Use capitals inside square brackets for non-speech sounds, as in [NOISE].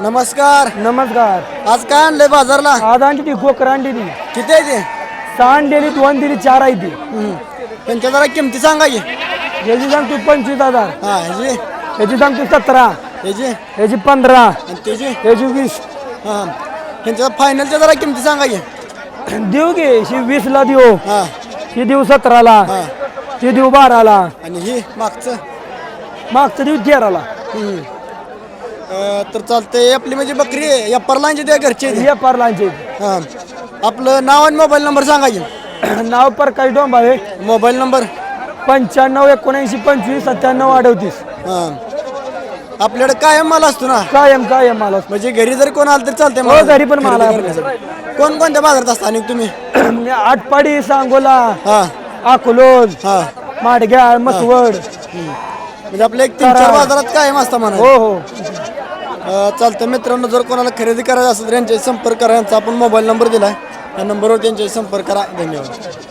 नमस्कार. नमस्कार. आज काय आणलंय बाजारला? आज आणली ती कोकर आणली ती किती आहे ते? सहा आणलेली दोन दिली चार आहे ती. हम्म. त्यांच्या जरा किमती सांगा की. याची सांगतो पंचवीस हजार. हा ह्याची याची सांगतो सतरा. ह्याची याची पंधरा. त्याची? याची वीस. हा. त्यांच्या फायनलच्या जरा किमती सांगा की. देऊ घे ही वीसला देऊ. हा. ही देऊ सतराला. हा. ही देऊ बाराला. आणि ही मागचं? मागचं देऊ तेराला. हम्म. अं, तर चालतंय. आपली म्हणजे बकरी आहे. या परलांची त्या घरची आहे ती. ये पारलांचे. हा. आपलं नाव आणि मोबाईल नंबर सांगा की. [CLEARS THROAT] नाव प्रकाश डोंबाळे. Mobile number? पंच्याण्णव एकोणऐंशी पंचवीस सत्त्याण्णव अडतीस. हा. आपल्याकडे कायम माल असतो ना? कायम कायम मला म्हणजे घरी जर कोण आलं तर चालतंय हो, घरी पण माल आहे कोण कोणत्या बाजारात असता आणि तुम्ही? [CLEARS THROAT] आटपाडी सांगोला हा. अकोलोज हा. माडग्याळ मसवड. म्हणजे आपल्या एक तीन चार बाजारात कायम असता म्हणा हो हो. चालतं मित्रांनो जर कोणाला खरेदी करायचं असेल तर यांच्याशी संपर्क करा. यांचा आपण मोबाईल नंबर दिला त्या नंबरवर त्यांच्याशी संपर्क करा. धन्यवाद.